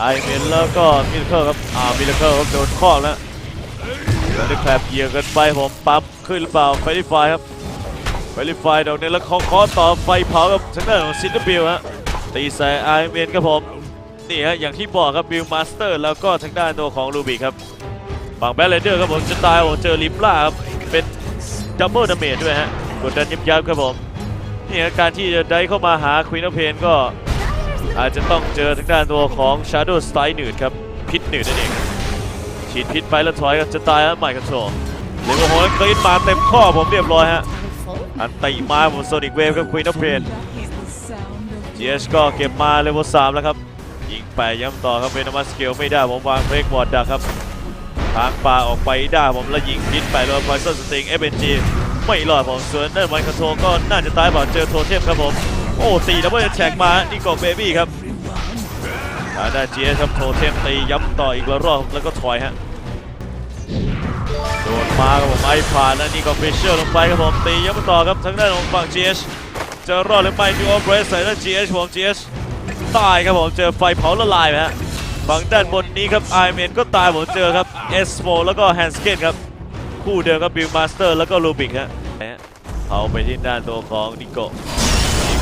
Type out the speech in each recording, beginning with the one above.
ไอเมนแล้วก็มิลเคอร์ครับ อ่า มิลเคอร์ครับโดนข้อแล้วแล้วได้แคลบเยียกันไปผมปั๊มขึ้นหรือเปล่าไฟลิฟายครับไฟลิฟายดอกนี้แล้วคาะเคาะต่อไฟเผากับทางด้านของซินเดอร์บิลฮะตีใส่ไอเมนครับผม นี่ฮะ อย่างที่บอกครับบิลมาสเตอร์แล้วก็ทางด้านตัวของลูบิครับฝั่งแบลเรเดอร์ครับผมจะตายผมเจอลิปล่าครับ เป็นดับเบิลดาเมจด้วยฮะ กดดันยับยับครับผม นี่ฮะการที่จะได้เข้ามาหาควีนอเพนก็ อาจจะต้องเจอทางด้านตัวของ Shadow s t y หนืดครับ พิษหนืดนั่นเอง ฉีดพิษไปแล้วถอยก็จะตายฮะใหม่กันโชเลเวอร์โฮลกรีดมาเต็มข้อผมเรียบร้อยฮะ อันตีมาผมโซนิกเวฟครับควีนอ f เพน GH ก็เก็บมาเลเวลสามแล้วครับ ยิงไปย้ำต่อครับเวนอมัสเกลไม่ได้ผมวางเบรกบอร์ดดักครับทางปลาออกไปได้ผมแล้วยิงพิษไปแล้วพอยซ์สติงเอฟเอ็นจีไม่รอดผมส่วนนั่นวันคอนโทรก็น่าจะตายเปล่าเจอโทเทมครับผม โอ้ตีดับเบิลแท็กมานี่ก็เบบี้ครับทางด้าน GH ครับโทเทมตีย้ำต่ออีกรอบแล้วก็ถอยฮะโดนมาครับผมไอผ่านแล้วนี่ก็ฟิชเชอร์ลงไปครับผมตีย้ำต่อครับทางด้านของฝั่ง GH จะรอดหรือไม่ดูออฟเรสใส่ด้าน GH ผม GH ตายครับผมเจอไฟเผาละลายฮะฝั่งด้านบนนี้ครับไอเมนก็ตายผมเจอครับ S4 แล้วก็แฮนสเกตครับคู่เดิมครับบิลมาสเตอร์แล้วก็ลูบิกฮะเอาไปที่ด้านตัวของนิโก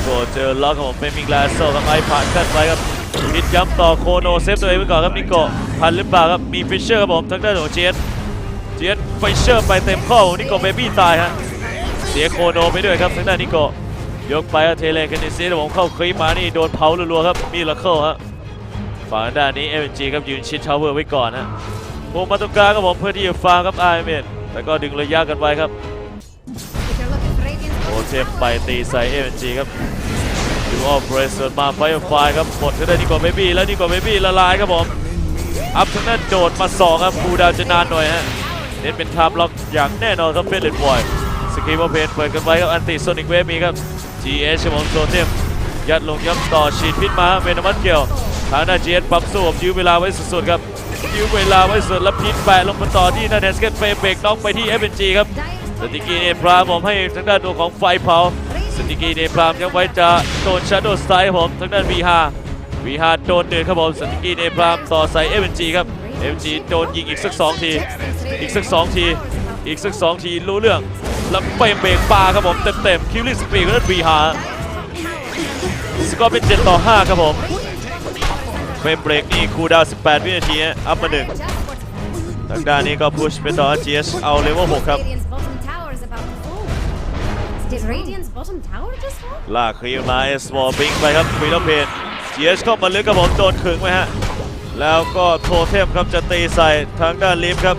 กเจอล็อกครับผมเป็นมิงลาโซครับไอผ่านกันไปครับพิดย้ำต่อโคโนเซฟตัวเองไว้ก่อนครับนิโกพันหรือเปล่าครับมีฟิชเชอร์ครับผมทางด้านของ GH เจียนไฟเชอร์ไปเต็มข้อนิโกเบบี้ตายฮะเสียโคโนไปด้วยครับทางด้านนิโกยกไปครับเทเลกันนิซีผมเข้าคลิปมานี่โดนเผารัวๆครับมีลักเคิลฮะฝั่งด้านนี้เอ็มจีครับยืนชิดทาวเวอร์ไว้ก่อนฮะโมมาตรงกลางครับผมเพื่อที่จะฟาร์ครับไอเมนแต่ก็ดึงระยะกันไว้ครับ โอเทมไปตีใส่เอ็มจีครับดูออฟเรสเซอร์มาไฟไฟครับหมดทางด้านนิโกเบบี้แล้วนิโกเบบี้ละลายครับผมอัพทางด้านโดดมาสองครับคูดาวจะนานหน่อยฮะเน้นเป็นไทม์ล็อกอย่างแน่นอนครับเป็นเลนบอยสกีมเพนเปิดกันไว้ครับอันติโซนิกเวฟมีครับ GS ชั่วโมโซเทมยัดลงย้ำต่อฉีดพิษมาเมนมัสเกลทางด้าน GS ปั๊มสู้ผมยื้อเวลาไว้สุดๆครับยื้อเวลาไว้สุดแล้วพิษแปะลงมาต่อที่นั่นแฮนสเกตเฟเบกน็อกไปที่ FNG ครับ สติกีเนพรามผมให้ทางด้านตัวของไฟเผาสติกีเนพรามยังไว้จะโดนชาร์โดสไตล์ผมทางด้าน V5 V5 โดนเดือดครับผมสติกีเนพรามต่อใส่ FNG ครับ FNG โดนยิงอีกสักสองทีอีกสักสองทีอีกสักสองทีรู้เรื่องแล้วเปเบรกปลาครับผมเต็มๆคิวลิสปีกก็ได้วีฮาสกอร์เป็น 7 ต่อ 5 ครับผมเฟรมเบรกนี่คูดาว 18 วินาทีอัพมาหนึ่งทางด้านนี้ก็พุชไปต่อ GS เอาเลเวล6ครับ Did Radiant's bottom tower just fall? ลากครีมมาเอสวอลบิงไปครับควีนอเพน GS เข้ามาลึกครับผมโดนขึงไว้ฮะ แล้วก็โทเทมครับจะตีใส่ทางด้านลิฟครับ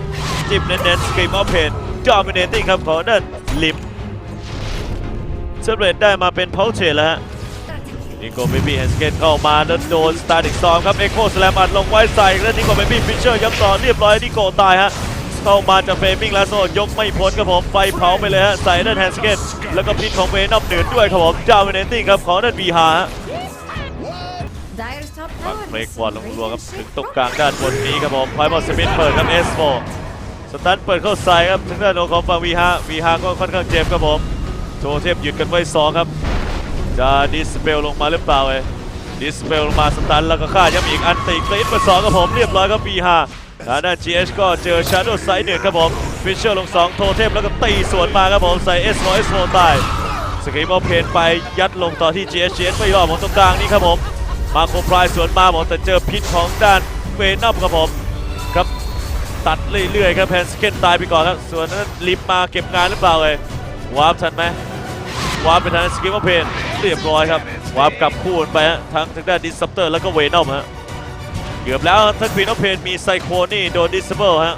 จิบเน้นๆสกรีมออฟเพนจอมิเนติ้งครับของด้านลิฟเซเบรตได้มาเป็นเพาเชนแล้วฮะนิโกเบบี้แฮนสเกตเข้ามาแล้วโดนสตาร์ดิกซอมครับเอ็กโคสแลมอัดลงไว้ใส่แล้วนิโกเบบี้ฟิชเชอร์ย้ำต่อเรียบร้อยนิโกตายฮะ เข้ามาจะเฟรมิงแล้วโซยกไม่พ้นครับผมไฟเผาไปเลยฮะใส่ด้านแฮนสเกตแล้วก็พิษของเวนอมเหนือด้วยครับผมจามิเนติ้งครับของด้านบีฮาฮะ Dire's top ปัก tower เบรก is บอลลงรัวครับ radiant ถึง ship ตรงกลางด้านบนนี้ครับผมพอยบอลสมิธเปิดครับ S4 สตันเปิดเข้าใส่ครับทางด้านของฝั่ง V5 V5 ก็ค่อนข้างเจ็บครับผมโชว์เทพหยุดกันไว้สองครับจะดิสเปลลงมาหรือเปล่าเอ้ยดิสเปลลงมาสตันแล้วก็ฆ่าย้ำอีกอันติกรีดมาสองครับผมเรียบร้อยครับ V5 ทางด้าน GH ก็เจอชาร์โดไซด์หนึ่งครับผมฟิชเชอร์ลงสองโทเทมแล้วก็ตีสวนมาครับผมใส่ S4 S4 ตายสกีมอเพนไปยัดลงต่อที่ GH GH ไม่รอดผมตรงกลางนี้ครับผมมาโครพรายสวนมาผมแต่เจอพิษของด้านเวนัมครับผมครับตัดเรื่อยๆครับแพนสเกตตายไปก่อนครับส่วนนั้นลิฟมาเก็บงานหรือเปล่าเลยวาร์ปทันไหมวาร์ปไปทางสกิมเพนเรียบร้อยครับวาร์ปกลับคู่ไปฮะทั้งทางด้านดิสซัปเตอร์แล้วก็เวนอมฮะ เกือบแล้วถ้าควีนอเพนมีไซโคนี่โดนดิสเบิลฮะ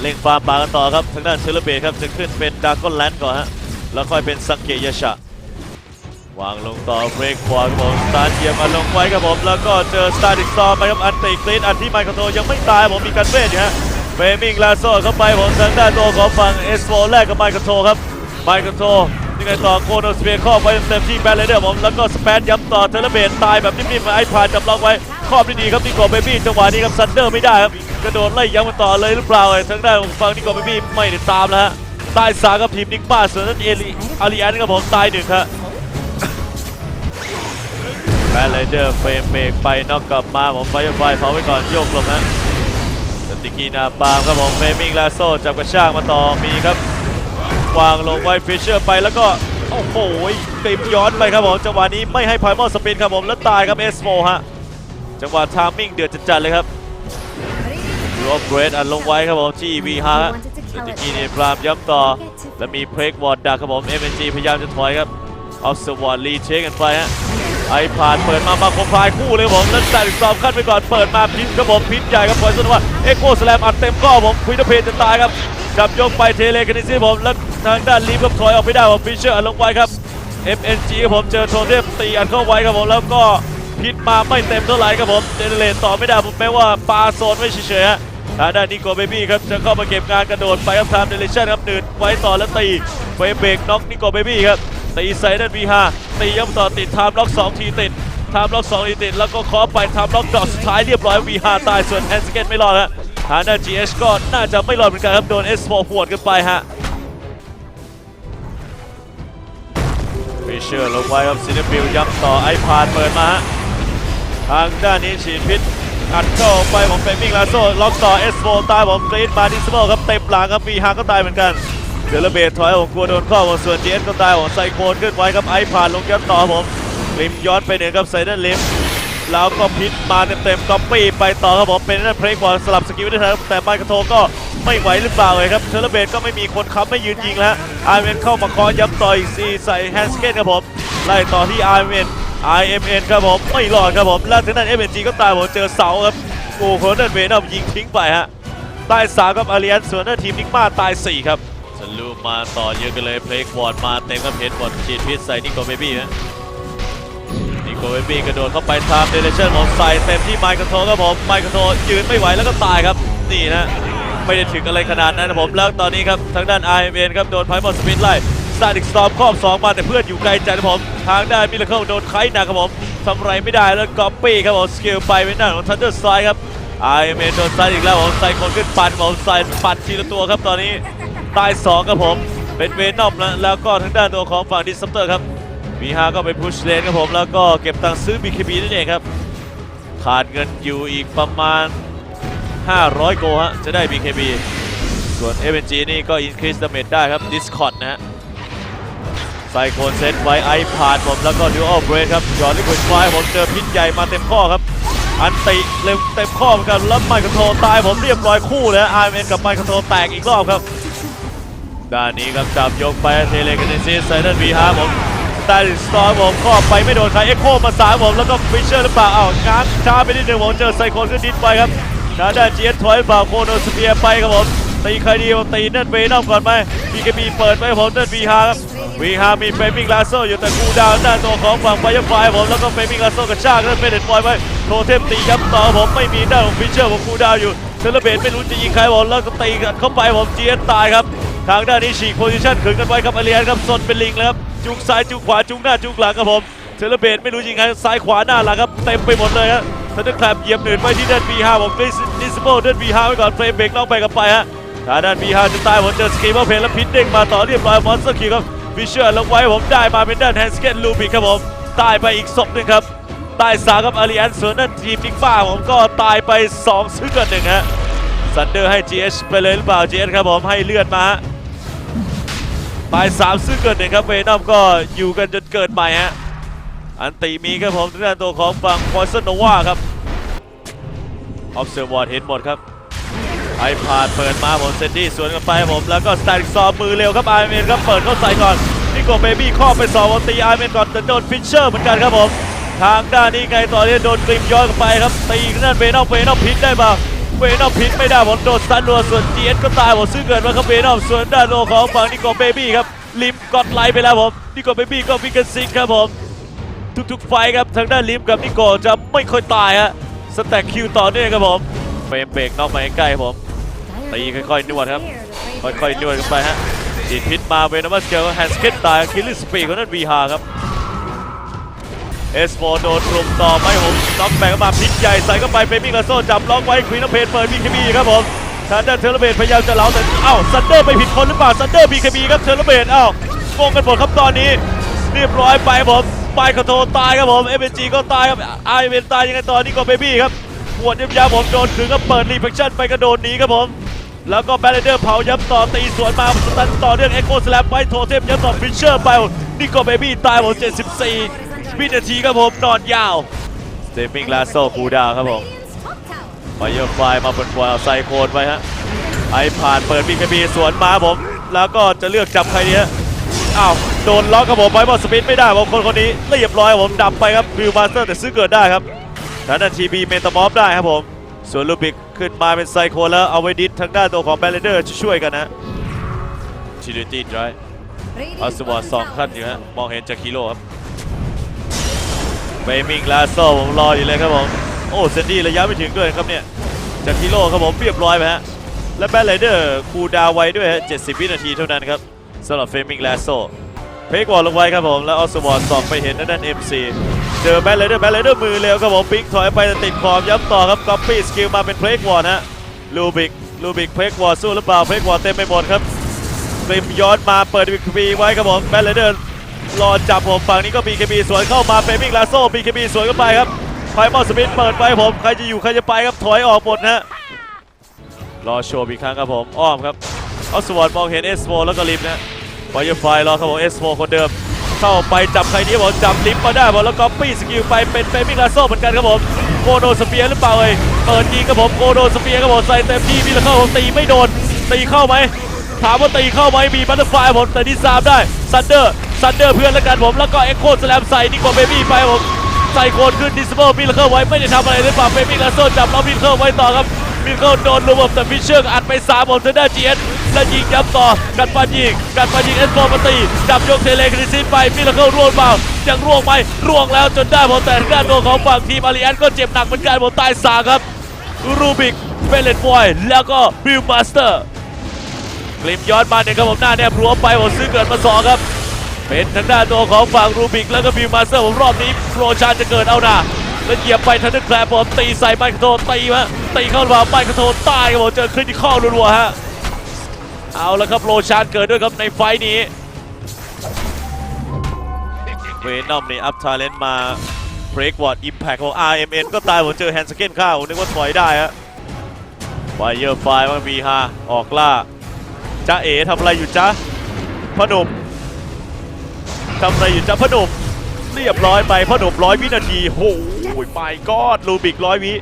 เล่งฟาร์มปากันต่อครับทางด้านเชลเบตครับจะขึ้นเป็นดากอนแลนด์ก่อนฮะแล้วค่อยเป็นสังเกยาชะวางลงต่อเบรกขวาครับผมสตาร์เหยียบมาลงไว้ครับผมแล้วก็เจอสตาร์ดิกซอมไปครับอันติกรีดอันที่ไมค์คอนโทรยังไม่ตายผมมีการเวทอยู่ฮะเฟมิงลาโซ่เข้าไปผมทางด้านตัวของฝั่งเอสโฟแรกกับไมค์คอนโทรครับไมค์คอนโทร ยังไงต่อโคโนสเปียครอบไว้เต็มที่แบนเลยเดอร์ผมแล้วก็สเปนย้ำต่อเทเลเบตตายแบบนิ่มๆไอ้ผ่านจับล็อกไว้ครอบด้ดีครับนิโกเบบี้จังหวะนี้ครับซันเดอร์ไม่ได้ครับกระโดดไล่ย้ำมาต่อเลยหรือเปล่าเอ่ยทางด้านของฝั่งนิโกเบบี้ไม่ได้ตามแล้วฮะตายสากับทีมนิกบ้าส่วนนั้นเอลีอาริแอนครับผมตายหนึ่งครับแบนไรเดอร์เฟรมเบรกไปนอกกลับมาผมไฟไฟเผาไว้ก่อนโยกลงนะสติกีนาปามครับผมเฟมิงลาโซจับกระชากมาต่อมีครับ วางลงไว้ฟิชเชอร์ไปแล้วก็โอ้โหติมย้อนไปครับผมจังหวะนี้ไม่ให้พายมอสปินครับผมแล้วตายครับเอสโฟฮะจังหวะทามมิ่งเดือดจัดๆเลยครับ Radiant รวบเกรดอันลงไว้ครับผมที่ V ฮะสติกีนี่พรามย้ำต่อ และมีเพลกวอร์ดดักครับผม MNG พยายามจะถอยครับเอาสวอร์ดรีเช็คกันไปฮะ ไอผ่านเปิดมามาคมพลายคู่เลยผมแล้วแต่อีกสองขั้นไปก่อนเปิดมาพิษครับผมพิษใหญ่ครับปล่อยสุดว่าเอ็กโคสแลมอัดเต็มข้อผมคุยตะเพนจะตายครับจับยกไปเทเลกันนิซี่ผมแล้วทางด้านลีฟก็ถอยออกไม่ได้ผมฟิชเชอร์อัดลงไว้ครับ MNG ครับผมเจอโทเทมตีอัดเข้าไว้ครับผมแล้วก็พิษมาไม่เต็มเท่าไหร่ครับผมเจเนเรตต่อไม่ได้ผมแม้ว่าปาโซนไม่เฉยๆฮะทางด้านนิโกเบบี้ครับจะเข้ามาเก็บงานกระโดดไปครับทำเดเลชั่นครับหนืดไว้ต่อแล้วตีเฟเบรกน็อกนิโกเบบี้ครับ ตีใส่ด้าน V5 ตีย้ำต่อติดไทม์ล็อกสองทีติดไทม์ล็อกสองทีติด แล้วก็คอไปไทม์ล็อกดอกสุดท้ายเรียบร้อย V5 ตายส่วนแฮนสเกตไม่รอดฮะทางด้าน GH ก็น่าจะไม่รอดเหมือนกันครับโดน S4 หวดกันไปฮะฟิเชอร์ลงไว้ครับซินเนฟิลย้ำต่อไอพานเปิดมาฮะทางด้านนี้ฉีดพิษอัดเข้าไปของเฟมิงลาโซล็อกต่อเอสโฟตายผมกรีดมาดิสโบครับเต็มหลังครับมีฮาก็ตายเหมือนกัน เดลเบทถอยผมกลัวโดนข้อผมส่วนเจสก็ตายผมไซโคนขึ้นไว้ครับไอพานลงย้ำต่อผมลิมย้อนไปหนึ่งครับไซเดนลิมแล้วก็พิษมาเต็มๆก๊อปปี้ไปต่อครับผมเป็นนั่นเพลงบอลสลับสกิลได้ทันครับแต่ไมค์กระโทก็ไม่ไหวหรือเปล่าเลยครับเทเลเบทก็ไม่มีคนค้ำไม่ยืนยิงแล้วอาร์เมนเข้ามาคอย้ำต่ออีกซีใส่แฮนสเกตครับผมไล่ต่อที่ IMN IMN ครับผมไม่รอดครับผมแล้วถึงนั้น MNG ก็ตายผมเจอเสาครับโอ้โหเดนเวนอมยิงทิ้งไปฮะตายสามครับอารียนส่วนหน้าทีมนิกมาตาย4ครับ สลูปมาต่อเยอะกันเลยเพลย์บอร์ดมาเต็มกับเพจบอร์ดฉีดพิษใส่นิโกเบบี้ฮะนิโกเบบี้กระโดดเข้าไปทำเดเรชั่นผมใส่เต็มที่ไมค์คอนโทรครับผมไมค์คอนโทรยืนไม่ไหวแล้วก็ตายครับนี่นะไม่ได้ถึงอะไรขนาดนั้นนะผมแล้วตอนนี้ครับทางด้าน IMN ครับโดนไพมอนสปินไล่ซาดิกสตอมครอบ2มาแต่เพื่อนอยู่ไกลจัดครับผมทางด้านมิลเลอร์โดนไคหนักครับผมทำไรไม่ได้แล้วก๊อปปี้ครับผมสกิลไปเป็นหน้าของทันเดอร์ไซครับ IMN โดนซัดอีกแล้วผมใส่คนขึ้นปันผมใส่ปันทีละตัวครับตอนนี้ ตาย2ครับผม เป็นเวนอมแล้วแล้วก็ทางด้านตัวของฝั่งดิสซัปเตอร์ครับมีฮาก็ไปพุชเลนครับผม แล้วก็เก็บตังค์ซื้อ BKB นั่นเองครับขาดเงินอยู่อีกประมาณ 500 โกฮะ จะได้ BKB ส่วน FNG นี่ก็ increase damage ได้ครับ Discord นะฮะไซโคนเซตไว้ไอพาดผมแล้วก็ Dual Break ครับหยอดลิควิดไฟผมเจอพิษใหญ่มาเต็มข้อครับ อันติเร็วเต็มข้อเหมือนกันแล้วไมค์คอนโทรตายผมเรียบร้อยคู่เลยอาร์เอ็นกับไมค์คอนโทรแตกอีกรอบครับ ด้านนี้ครับจับยกไปเทเลกันเนซิสไซเดนบีฮาผมแตาสตอร์ผมก็ไปไม่โดนใครเอ็กโคมาสามผมแล้วก็ฟิชเชอร์หรือเปล่าอ้าวง้างช้าไปนิดหนึ่งผมเจอไซโคนขึ้นดินไปครับทางด้านเจียนถอยเปล่าโคโนสเปียไปครับผมตีใครดีตีนั่นเวนอมก่อนไหมมีกบีเปิดไปผมนั่นวีฮาครับวีฮามีเฟมิงลาโซอยู่แต่กูดาวหน้าตัวของฝั่งไฟยังไฟผมแล้วก็เฟมิงลาโซกระชากนั่นเป็นเด็ดบอยไปโทเทมตีย้ำต่อผมไม่มีด้านของฟิชเชอร์ผมกูดาวอยู่เทเลเบตไม่รู้จะยิงใครผมแล้วก็ตีกันเข้าไปผมเจียนตายครับ ทางด้านนี้ฉีกโพซิชันขึงกันไว้ครับอาเรียนครับซนเป็นลิงแล้วครับจุกซ้ายจุกขวาจุกหน้าจุกหลังครับผมเทเลเบตไม่รู้ยิงใครซ้ายขวาหน้าหลังครับเต็มไปหมดเลยฮะทันเดอร์แคลบเหยียบหนืดไว้ที่ด้าน B5 ผมกริสดิสโบด้าน B5 ไว้ก่อนเฟรมเบรกล่องไปกับไปฮะทางด้าน B5 จะตายผมเจอสกีมอเพลแล้วพิษเด้งมาต่อเรียบร้อยมอนสเตอร์คิวครับวิเชอร์ลงไว้ผมได้มาเป็นด้านแฮนสเกตลูบิกครับผมตายไปอีกศพหนึ่งครับตายสามครับอารีแอนส่วนนั่นทีมนิกบ้าผมก็ตายไปสองซึ่งกันหนึ่งฮะซันเดอร์ให้ GH ไปเลยหรือเปล่า GH ครับผมให้เลือดมาฮะ ตายสามซึ่งเกิดหนึ่งครับเวนอมก็อยู่กันจนเกิดใหม่ฮะอันตีมีครับผมทางด้านตัวของฝั่งพอยซันโนวาครับออฟเซอร์วอร์ดเห็นหมดครับไอพาดเปิดมาผมเซนดี้สวนกันไปผมแล้วก็สแตนซอมมือเร็วครับไอเมนครับเปิดเข้าใส่ก่อนนิโกเบบี้ข้อไปสองบตีไอเมนก่อนแต่โดนฟิชเชอร์เหมือนกันครับผมทางด้านนี้ไงต่อเนี่ยโดนกริมย้อนกลับไปครับตีนั่นเวนอมเวนอมพิษได้มา เวนอมพิษไม่ได้ผมโดนสตันรัวส่วนจีเอสก็ตายผมซึ่งเกิดมาครับเวนอมส่วนด้านโลของฝั่งนิโกเบบี้ครับลิมกดไลไปแล้วผมนิโกเบบี้ก็วิกเกนซิกครับผมทุกๆไฟครับทางด้านลิมกับนิโกจะไม่ค่อยตายฮะสแต็กคิวต่อเนื่องครับผมเฟรมเบรกนอกมาใกล้ครับผมตีค่อยๆนวดครับค่อยๆนวดกันไปฮะจีดพิษมาเวนอมัสเกลแฮนด์สเก็ตตายคิลลิสปีของนั่นวีฮาครับ เอสโฟโดนรุมต่อไม่ผมล็อกแบ่งมาพิษใหญ่ใส่เข้าไปเฟมิงกาโซจับล็อกไว้ควีนอเพนเปิดบีเคบีครับผมทางด้านเทเลเบตพยายามจะเล้าแต่เอ้าซันเดอร์ไปผิดคนหรือเปล่าซันเดอร์บีเคบีครับเทเลเบตเอ้างงกันหมดครับตอนนี้ เรียบร้อยไปผมไมค์คอนโทรตายครับผมเอเนจีก็ตายครับไอเวนตายยังไงตอนี่ก็เบบี้ครับปวดยับยับผมโดนถึงก็เปิดรีเฟคชั่นไปกระโดดหนีครับผมแล้วก็แบลเดอร์เผาย้ำต่อตีสวนมาสตันต่อเรื่องเอ็กโคสแลมไปโทเทมย้ำต่อฟิชเชอร์ไปนี่ก็เบบี้ตายผม74 วินาทีครับผมนอนยาว สเตมิงลาโซคูดาวครับผม Radiant's top tower. ไฟเยอร์ไฟมาบนบอลไซโคนไปฮะไอผ่านเปิดบีคบีสวนมาผม แล้วก็จะเลือกจับใครเนี้ยอ้าวโดนล็อกครับผมไว้บอลสปินไม่ได้ผมคนคนนี้เรียบร้อยครับผมดับไปครับบิลมาสเตอร์แต่ซื้อเกิดได้ครับทางด้านทีบีเมนตามอฟได้ครับผมส่วนลูบิกขึ้นมาเป็นไซโคนแล้วเอาไว้ดิสทางด้านตัวของแบลเลเดอร์ช่วยกันนะชิลิตี้ไดร Radiant's เอาสวอต bottom สอง tower ขั้น is อยู่ฮะ under มองเห็นจากฮีโร่ครับ เบมิงลาโซผมรออยู่เลยครับผมโอ้เซนดี้ระยะไม่ถึงด้วยครับเนี่ยจากฮีโร่ครับผมเรียบร้อยไปฮะและแบทไรเดอร์คูดาวไว้ด้วยฮะ70 วินาทีเท่านั้นครับสำหรับเฟมิงลาโซเพกบอลลงไว้ครับผมแล้วเอสวอตสองไปเห็นด้านด้าน MC เจอแบทไรเดอร์แบทไรเดอร์มือเร็วครับผมปิงถอยไปแต่ติดขอบย้ำต่อครับก๊อปปี้สกิลมาเป็นเพลกวอร์ฮะลูบิกลูบิกเพลกวอร์สู้หรือเปล่าเพลกวอร์เต็มไปหมดครับกริมย้อนมาเปิดบีคบีไว้ครับผมแบทเลเดอร์ รอจับผมฝั่งนี้ก็บีคบีสวนเข้ามาเฟมิงลาโซ่บีคบีสวนเข้าไปครับไฟมอสมิธเปิดไว้ผมใครจะอยู่ใครจะไปครับถอยออกหมดนะฮะรอโชว์อีกครั้งครับผมอ้อมครับเอาสวอตมองเห็นเอสโแล้วก็ลิฟนะไฟยไฟรอครับผมเอสโคนเดิมเข้าไปจับใครนี้บอกจับลิฟมาได้บอกแล้วก็ปี้สกิลไปเป็นเฟมิงลาโซ่เหมือนกันครับผมโกโดสเปียร์หรือเปล่าเอ่ยเปิดยิงครับผมโกโดสเปียร์ครับผมใส่เต็มที่มีแล้วเข้าผมตีไม่โดนตีเข้าไหมถามว่าตีเข้าไหมมีบัตเตอร์ไฟผมแต่ที่สามได้ซันเดอร์ ซันเดอร์เพื่อนแล้วกันผมแล้วก็เอ็กโคสแลมใส่ดีกว่าเบบี้ไปผมใส่โคนขึ้นดิสเบิลมิลเคิลไว้ไม่ได้ทำอะไรเลยป่ะเบบี้ลาโซจับแล้วมิลเคิลไว้ต่อครับมิลเคิลโดนรวมแต่ฟิชเชอร์อัดไปสามผมเทด้าจีเอสแล้วยิงย้ำต่อกัดฟันยิงกัดฟันยิงเอสโฟมาตีจับยกเทเลคริซินไปมิลเคิลร่วงเปล่ายังร่วงไหมร่วงแล้วจนได้ผมแต่ทางด้านตัวของฝั่งทีมอารีแอนก็เจ็บหนักเหมือนกันผมตายสาครับรูบิกเฟเลนบอยแล้วก็บิลมาสเตอร์กลิมย้อนมาเนี่ยครับผมหน้าแนบรั้วไปผมซื้อเกิดมาสองครับ เป็นทางด้านตัวของฝั่งรูบิกแล้วก็บิวมาสเตอร์ผมรอบนี้โปรชานจะเกิดเอาหนาแล้วเหยียบไปทันเดอร์แคลร์ผมตีใส่ไมค์โทตีมาตีเข้ามาไมค์โทตายครับผมเจอคริติคอลรัวๆฮะเอาแล้วครับโรชานเกิดด้วยครับในไฟท์นี้เวนอมนี่อัพทาเลนต์มาเบรกวอร์ดอิมแพคของ RMN ก็ตายผมเจอแฮนด์สเกนข้าวผมนึกว่าถอยได้ฮะไฟเยอร์ไฟมา V5 ออกล่าจ้าเอ๋ทำอะไรอยู่จ๊ะพ่อหนุ่ม ทำอะไรอยู่จ๊ะพ่อหนุ่มเรียบร้อยไปพ่อหนุ่มร้อยวินาทีโอ้ยไปกอดลูบิกร้อยวิ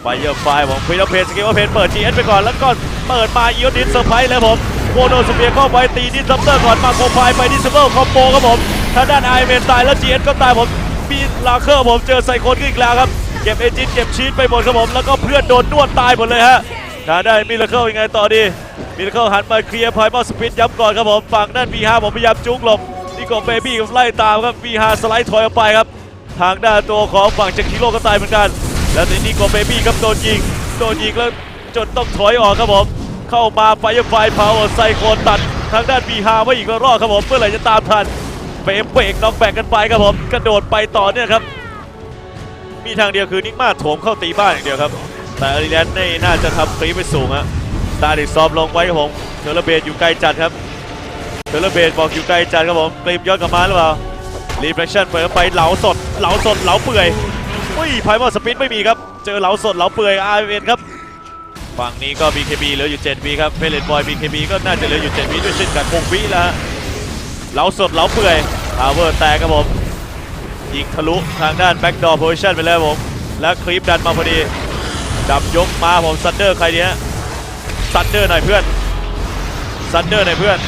ไฟเยอร์ไฟของควินเพนสเกลเพนเปิด GS ไปก่อนแล้วก็เปิดมาอีโอดินเซอร์ไพรส์เลยผมโคโนสเปียร์เข้าไปตีดิสซัมเตอร์ก่อนมาโคไฟไปดิสเบิลคอมโบครับผมทางด้านไอเมนตายแล้ว GS ก็ตายผมมีลาเคอร์ผมเจอไซโคนขึ้นอีกแล้วครับเก็บเอจินเก็บชีตไปหมดครับผมแล้วก็เพื่อนโดนนวดตายหมดเลยฮะทางได้มิลเคิลยังไงต่อดีมิลเคิลหันมาเคลียร์พอยมอสปินย้ำก่อนครับผมฝั่งด้าน V5 ผมพยายามจุกหลบ นี่ก็เบบี้กับไล่ตามครับ V5 สไลด์ถอยออกไปครับ ทางด้านตัวของฝั่งจากคิโร่ก็ตายเหมือนกัน แล้วทีนี้ก็เบบี้ครับโดนยิงโดนยิงแล้วจนต้องถอยออกครับผมเข้ามาไฟไฟเผาไซโคนตัด ทางด้าน V5 ไว้อีกระรอกครับผมเมื่อไหร่จะตามทันเบรกเบรกน็อกแบกกันไปครับผมกระโดดไปต่อเนี่ยครับมีทางเดียวคือนิกมาโถมเข้าตีบ้านอย่างเดียวครับ แต่อาริแลนด์นี่น่าจะทำคลีไปสูงฮะตาดิซอมลงไว้ครับผมเทอร์เบดอยู่ไกลจัดครับ เทอร์เบดบอกอยู่ไกลจัดครับผมกลีมย้อนกลับมาหรือเปล่ารีเฟลชั่นเปิดเข้าไปเหลาสดเหลาสดเหลาเปื่อยอุ้ยไพมอสปินไม่มีครับ เจอเหลาสดเหลาเปื่อยอาร์เอ็นครับฝั่งนี้ก็ BKB เหลืออยู่7วิครับเฟเลนบอย BKB ก็น่าจะเหลืออยู่7วิด้วยเช่นกัน6วิแล้วฮะเหลาสดเหลาเปื่อยพาวเวอร์แตกครับผมยิงทะลุทางด้านแบ็กดอร์โพซิชันไปแล้วผมแล้วคลิปดันมาพอดีจับยกมาผมซันเดอร์ใครเนี้ยซันเดอร์หน่อยเพื่อนซันเดอร์หน่อยเพื่อน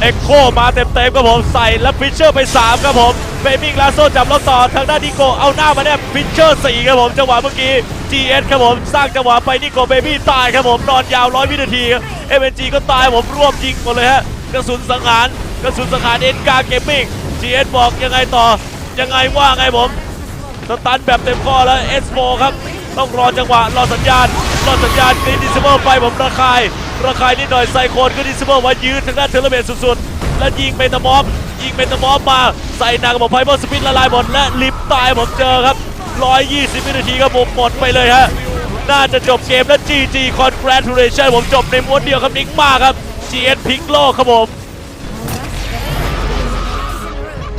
เอ็กโคมาเต็มๆครับผมใส่แล้วฟิชเชอร์ไป 3 ครับผมเบมิงลาโซจับแล้วต่อทางด้านนิโกเอาหน้ามาเนี่ยฟิชเชอร์4ครับผมจังหวะเมื่อกี้ GS ครับผมสร้างจังหวะไปนิโกเบบี้ตายครับผมนอนยาวร้อยวินาทีเอ็มเอ็นจีก็ตายผมรวบยิงหมดเลยฮะกระสุนสังหารกระสุนสังหารเอ็นกาเกมมิ่ง GS บอกยังไงต่อ ยังไงว่าไงผมสตันแบบเต็มข้อแล้วเอสโครับต้องรอจังหวะรอสัญญาณรอสัญญาณกรีนดิสเบิลไปผมระคาย ระคายนิดหน่อยไซโคนก็ดิสเบอร์ไว้ยืดทางด้านเทเลเบตสุดๆ และยิงเมตามอฟยิงเมตามอฟมา ใส่นากบอกไพเบอร์สปินละลายหมด และลิฟต์ตายผมเจอครับ 120 วินาทีครับผมหมดไปเลยฮะ น่าจะจบเกมและ GG Congratulation ผมจบในม้วนเดียวครับนิกมากครับ GS พิกโลกครับผม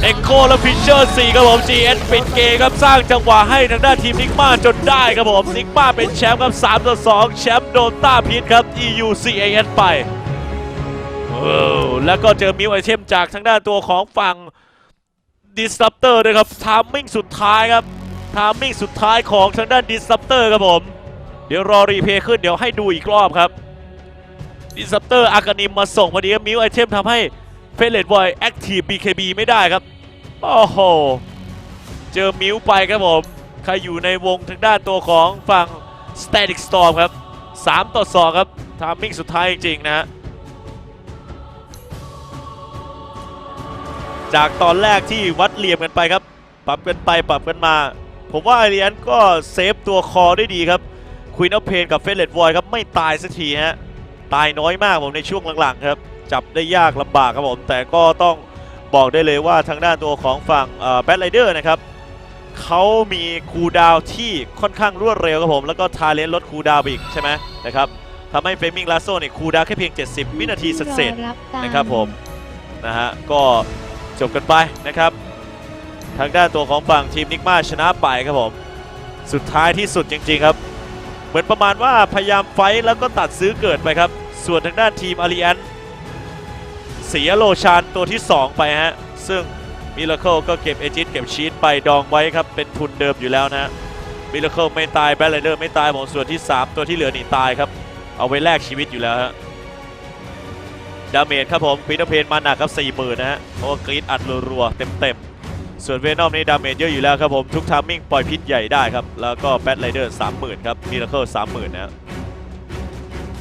เอ็กโคและฟิชเชอร์4ครับผม GS ปิดเกมครับสร้างจังหวะให้ทางด้านทีมนิกมาจนได้ครับผมนิกมาเป็นแชมป์ครับ3ต่อ2แชมป์โดนต้าพีทครับ EU CAS ไปแล้วก็เจอมิวไอเทมจากทางด้านตัวของฝั่ง Disruptor ด้วยครับทามมิ่งสุดท้ายครับทามมิ่งสุดท้ายของทางด้าน Disruptor ครับผม เดี๋ยวรอรีเพย์ขึ้นเดี๋ยวให้ดูอีกรอบครับ Disruptor อากานิมมาส่งพอดีครับมิวไอเทมทำให้ เฟเลตบอยแอคทีฟ BKB ไม่ได้ครับ โอ้โห เจอมิวไปครับผม ใครอยู่ในวงทางด้านตัวของฝั่ง Static Storm ครับ 3 ต่อ 2 ครับทามมิ่งสุดท้ายจริงๆนะจากตอนแรกที่วัดเหลี่ยมกันไปครับ ปรับกันไปปรับกันมา ผมว่าไอเรียนก็เซฟตัวคอได้ดีครับควีนอ f เพนกับเฟเลตวอยครับ ไม่ตายสักทีฮะ ตายน้อยมากผมในช่วงหลังๆครับ จับได้ยากลำบากครับผม แต่ก็ต้องบอกได้เลยว่าทางด้านตัวของฝั่งแบทไรเดอร์นะครับเขามีคูลดาวน์ที่ค่อนข้างรวดเร็วครับผม แล้วก็ทาเลนลดคูลดาวน์ไปอีกใช่ไหมนะครับทำให้เฟมิงลาโซ่เนี่ยคูลดาวน์แค่เพียง 70 วินาทีเศษๆนะครับผมนะฮะก็จบกันไปนะครับ ทางด้านตัวของฝั่งทีมนิกมาชนะไปครับผม สุดท้ายที่สุดจริงๆครับ เหมือนประมาณว่าพยายามไฟท์แล้วก็ตัดซื้อเกิดไปครับ ส่วนทางด้านทีมอารีแอน เสียโลชานตัวที่ 2 ไปฮะ ซึ่งมิราเคิลก็เก็บเอจิตเก็บชีตไปดองไว้ครับ เป็นทุนเดิมอยู่แล้วนะฮะมิราเคิลไม่ตายแบทไรเดอร์ไม่ตายผมส่วนที่ 3 ตัวที่เหลือหนีตายครับ เอาไว้แลกชีวิตอยู่แล้วฮะดาเมจครับผมปีเตอร์เพนมาหนักครับ40,000นะฮะเพราะกรีดอัดรัวๆเต็มๆ ส่วนเวนอมนี่ดาเมจเยอะอยู่แล้วครับผมทุกทามมิ่งปล่อยพิษใหญ่ได้ครับแล้วก็แบทไรเดอร์30,000ครับมิราเคิล30,000นะฮะ